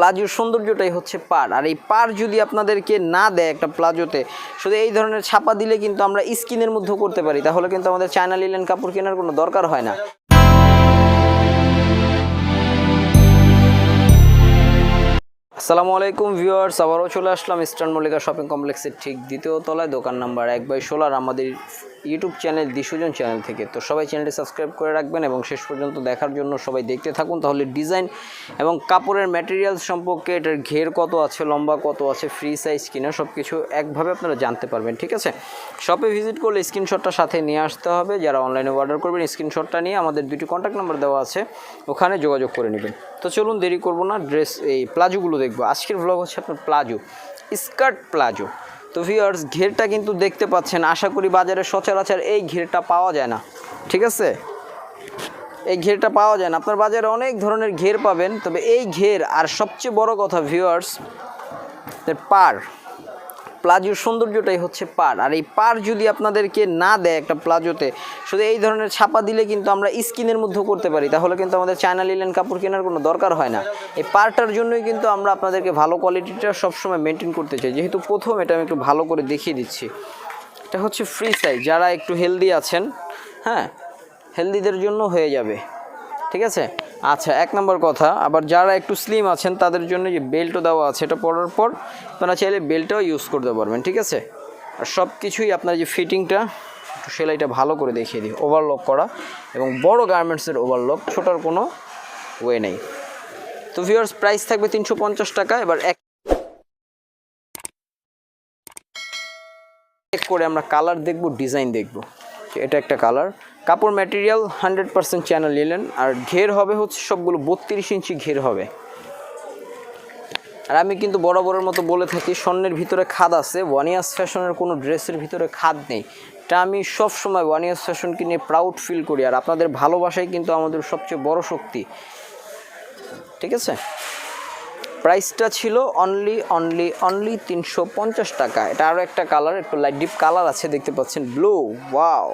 প্লাজোর সৌন্দর্যটাই হচ্ছে পার আর এই পার যদি আপনাদেরকে না দেয় একটা প্লাজোতে, শুধু এই ধরনের ছাপা দিলে কিন্তু আমরা স্কিনের মধ্যেও করতে পারি। তাহলে কিন্তু আমাদের চায়না লিলেন কাপড় কেনার কোনো দরকার হয় না। আসসালামু আলাইকুম ভিউয়ার্স, আবারও চলে আসলাম ইস্টার্ন মল্লিকা শপিং কমপ্লেক্সের ঠিক দ্বিতীয় তলায়, দোকান নাম্বার এক বাই ষোলার আমাদের ইউটিউব চ্যানেল দিশুজন চ্যানেল থেকে। তো সবাই চ্যানেলটি সাবস্ক্রাইব করে রাখবেন এবং শেষ পর্যন্ত দেখার জন্য সবাই দেখতে থাকুন। তাহলে ডিজাইন এবং কাপড়ের ম্যাটেরিয়াল সম্পর্কে এটার ঘের কত আছে, লম্বা কত আছে ফ্রি সাইজ কিনা সব কিছু একভাবে আপনারা জানতে পারবেন, ঠিক আছে? শপে ভিজিট করলে স্ক্রিনশটটা সাথে নিয়ে আসতে হবে। যারা অনলাইনে অর্ডার করবেন স্ক্রিনশটটা নিয়ে আমাদের দুটি কন্ট্যাক্ট নাম্বার দেওয়া আছে, ওখানে যোগাযোগ করে নেবেন। তো চলুন দেরি করব না ড্রেস এই প্লাজোগুলো দেখব। আজকের ব্লগ হচ্ছে আপনার প্লাজো স্কার্ট প্লাজো। তো ভিউয়ার্স ঘেরটা কিন্তু দেখতে পাচ্ছেন। আশা করি বাজারে সচরাচর এই ঘেরটা পাওয়া যায় না। ঠিক আছে? এই ঘেরটা পাওয়া যায় না। আপনার বাজারে অনেক ধরনের ঘের পাবেন, তবে এই ঘের আর সবচেয়ে বড় কথা ভিউয়ার্স পার। প্লাজোর সৌন্দর্যটাই হচ্ছে পার আর এই পার যদি আপনাদেরকে না দেয় একটা প্লাজোতে, শুধু এই ধরনের ছাপা দিলে কিন্তু আমরা স্কিনের মধ্যেও করতে পারি। তাহলে কিন্তু আমাদের চায়না লিলেন কাপড় কেনার কোনো দরকার হয় না। এই পারটার জন্যই কিন্তু আমরা আপনাদেরকে ভালো কোয়ালিটিটা সবসময় মেনটেন করতে চাই। যেহেতু প্রথম, এটা আমি একটু ভালো করে দেখিয়ে দিচ্ছি। এটা হচ্ছে ফ্রি সাইজ যারা একটু হেলদি আছেন হ্যাঁ হেলদিদের জন্য হয়ে যাবে। ঠিক আছে? আচ্ছা এক নম্বর কথা, আবার যারা একটু স্লিম আছেন, তাদের জন্য যে বেল্টও দেওয়া আছে এটা পরার পর আপনারা চাইলে বেল্টটাও ইউজ করতে পারবেন, ঠিক আছে? আর সব কিছুই আপনার যে ফিটিংটা একটু সেলাইটা ভালো করে দেখিয়ে দিই ওভারলক করা এবং বড় গার্মেন্টসের ওভারলক ছোটার কোনো ওয়ে নেই। তো ভিউয়ার্স প্রাইস থাকবে তিনশো পঞ্চাশ টাকা, এবার এক করে আমরা কালার দেখব ডিজাইন দেখব। এটা একটা কালার কাপড় ম্যাটেরিয়াল হান্ড্রেড পার্সেন্ট চ্যানেল নিলেন, আর ঘের হবে হচ্ছে সবগুলো বত্রিশ ইঞ্চি ঘের হবে। আর আমি কিন্তু বরাবরের মতো বলে থাকি, স্বর্ণের ভিতরে খাদ আছে ওয়ানিয়াস ফ্যাশনের কোনো ড্রেসের ভিতরে খাদ নেই। এটা আমি সব সময় ওয়ানিয়াস ফ্যাশনকে নিয়ে প্রাউড ফিল করি, আর আপনাদের ভালোবাসাই কিন্তু আমাদের সবচেয়ে বড় শক্তি। ঠিক আছে? প্রাইসটা ছিল অনলি অনলি অনলি তিনশো পঞ্চাশ টাকা। এটা আরও একটা কালার একটু লাইট ডিপ কালার আছে, দেখতে পাচ্ছেন ব্লু ওয়াও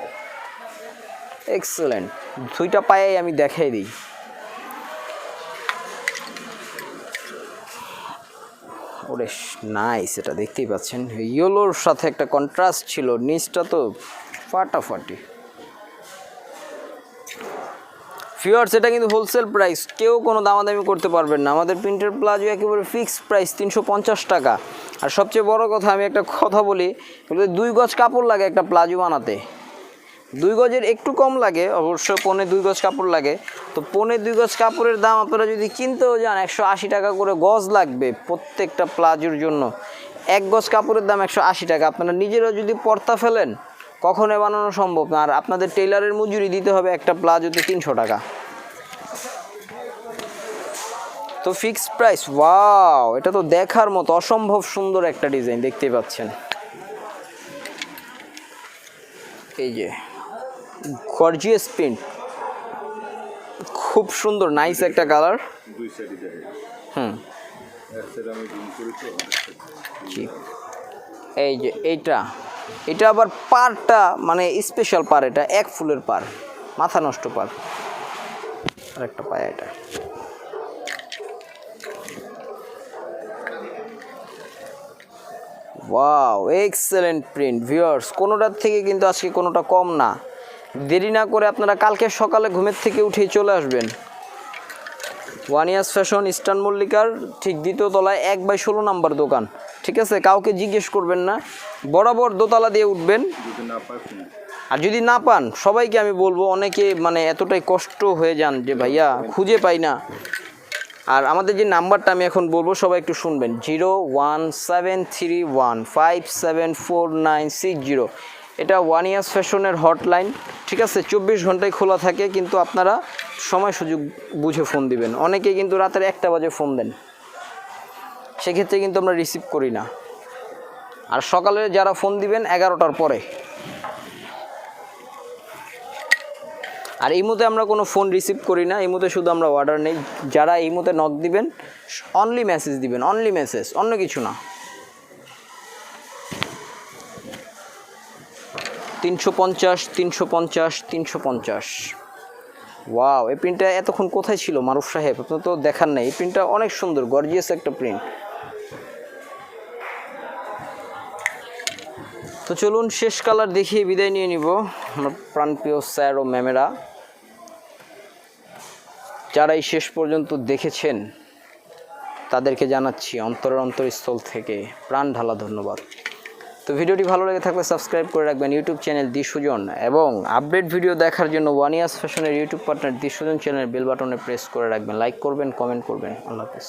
এক্সেলেন্ট দুইটা পায়ে আমি দেখাই দিই। ওরে নাইস এটা দেখতেই পাচ্ছেন। ইয়েলোর সাথে একটা কন্ট্রাস্ট ছিল, নিচটা তো ফাটাফাটি। ফিওয়ার্স এটা কিন্তু হোলসেল প্রাইস কেউ কোনো দামাদামি করতে পারবেন না। আমাদের প্রিন্টের প্লাজো একেবারে ফিক্সড প্রাইস তিনশো পঞ্চাশ টাকা। আর সবচেয়ে বড় কথা, আমি একটা কথা বলি দুই গজ কাপড় লাগে একটা প্লাজো বানাতে। দুই গজের একটু কম লাগে, অবশ্য পনে দুই গজ কাপড় লাগে। তো পনে দুই গজ কাপড়ের দাম আপনারা যদি কিনতেও যান, একশো আশি টাকা করে গজ লাগবে প্রত্যেকটা প্লাজোর জন্য। এক গজ কাপড়ের দাম একশো আশি টাকা। আপনারা নিজেরাও যদি পর্তা ফেলেন কখনোই বানানো সম্ভব না। আর আপনাদের টেইলারের মজুরি দিতে হবে একটা প্লাজোতে তিনশো টাকা। তো ফিক্সড প্রাইস, ওয়াও, এটা তো দেখার মতো অসম্ভব সুন্দর একটা ডিজাইন, দেখতেই পাচ্ছেন। এই যে। গর্জিয়াস প্রিন্ট খুব সুন্দর নাইস একটা কালার হুম। এই যে এইটা এটা আবার পারটা মানে স্পেশাল পার এটা এক ফুলের পার মাথা নষ্ট পার আর একটা পায় এটা। ওয়াও এক্সেলেন্ট প্রিন্ট ভিউয়ার্স কোনোটার থেকে কিন্তু আজকে কোনোটা কম না। দেরি না করে আপনারা কালকে সকালে ঘুমের থেকে উঠেই চলে আসবেন। ওয়ান ইয়ার্স ফ্যাশন ইস্টার্ন মল্লিকার ঠিক দ্বিতীয় তলায় এক বাই ষোলো নাম্বার দোকান। ঠিক আছে? কাউকে জিজ্ঞেস করবেন না। বরাবর দোতলা দিয়ে উঠবেন। আর যদি না পান, সবাইকে আমি বলব, অনেকে মানে এতটাই কষ্ট হয়ে যান যে, ভাইয়া, খুঁজে পাই না। আর আমাদের যে নাম্বারটা আমি এখন বলব, সবাই একটু শুনবেন। Zero one seven three one five seven four nine six zero. এটা ওয়ান ইয়ার্স ফ্যাশনের হটলাইন। ঠিক আছে, চব্বিশ ঘন্টায় খোলা থাকে, কিন্তু আপনারা সময় সুযোগ বুঝে ফোন দিবেন। অনেকে কিন্তু রাতের একটা বাজে ফোন দেন। সেক্ষেত্রে কিন্তু আমরা রিসিভ করি না। আর সকালে যারা ফোন দিবেন, এগারোটার পরে। আর এই মুহূর্তে আমরা কোনো ফোন রিসিভ করি না, এই মুহূর্তে শুধু আমরা অর্ডার নেই। যারা এই মুহূর্তে নক দিবেন অনলি মেসেজ দিবেন অনলি মেসেজ অন্য কিছু না। তিনশো পঞ্চাশ তিনশো পঞ্চাশ তিনশো পঞ্চাশ। ওয়াও এই প্রিন্টটা এতক্ষণ কোথায় ছিল, মারুফ সাহেব? আপনার তো দেখার নেই। এই প্রিন্টটা অনেক সুন্দর গর্জিয়াস একটা প্রিন্ট তো চলুন শেষ কালার দেখিয়ে বিদায় নিয়ে নিব, আমার প্রাণপ্রিয় স্যার ও ম্যামেরা। যারাই শেষ পর্যন্ত দেখেছেন, তাদেরকে জানাচ্ছি অন্তরের অন্তরস্থল থেকে প্রাণ ঢালা ধন্যবাদ। তো ভিডিওটি ভালো লেগে থাকলে সাবস্ক্রাইব করে রাখবেন ইউটিউব চ্যানেল দিশুজন এবং আপডেট ভিডিও দেখার জন্য ওয়ান ইয়ার্স ফ্যাশনের ইউটিউব পার্টনার দিশুজন চ্যানেল বেল বাটনে প্রেস করে রাখবেন। লাইক করবেন, কমেন্ট করবেন। আল্লাহ হাফিজ।